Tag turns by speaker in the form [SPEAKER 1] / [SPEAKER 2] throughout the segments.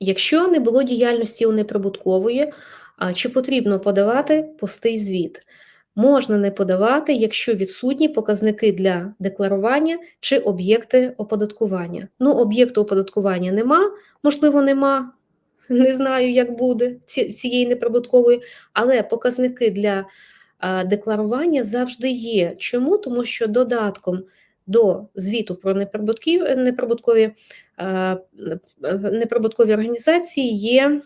[SPEAKER 1] Якщо не було діяльності у неприбуткової, чи потрібно подавати пустий звіт? Можна не подавати, якщо відсутні показники для декларування чи об'єкти оподаткування. Ну, об'єкту оподаткування нема, можливо, нема. Не знаю, як буде цієї неприбуткової, але показники для декларування завжди є. Чому? Тому що додатком до звіту про неприбутків- неприбуткові е, неприбуткові організації є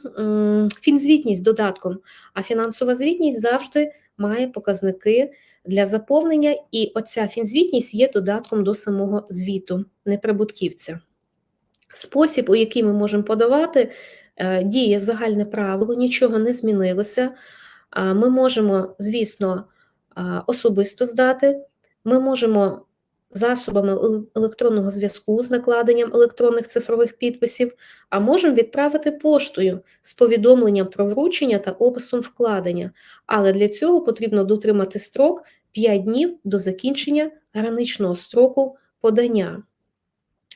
[SPEAKER 1] фінзвітність додатком, а фінансова звітність завжди має показники для заповнення, і оця фінзвітність є додатком до самого звіту неприбутківця. Спосіб, у який ми можемо подавати, е, діє загальне правило, нічого не змінилося. Ми можемо, звісно, особисто здати, ми можемо засобами електронного зв'язку з накладенням електронних цифрових підписів, а можемо відправити поштою з повідомленням про вручення та описом вкладення. Але для цього потрібно дотримати строк 5 днів до закінчення граничного строку подання.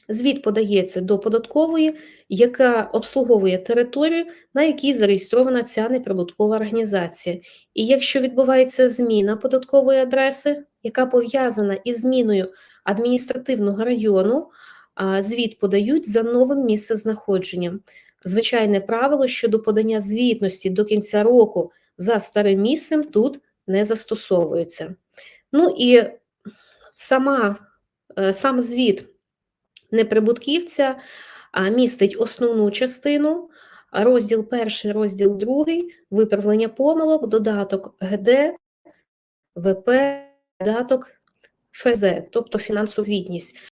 [SPEAKER 1] Звіт подається до податкової, яка обслуговує територію, на якій зареєстрована ця неприбуткова організація. І якщо відбувається зміна податкової адреси, яка пов'язана із зміною адміністративного району, звіт подають за новим місцезнаходженням. Звичайне правило щодо подання звітності до кінця року за старим місцем тут не застосовується. Ну і сама, е, сам звіт неприбутківця містить основну частину, розділ перший, розділ другий, виправлення помилок, додаток ГД, ВП, додаток ФЗ, тобто фінансову звітність.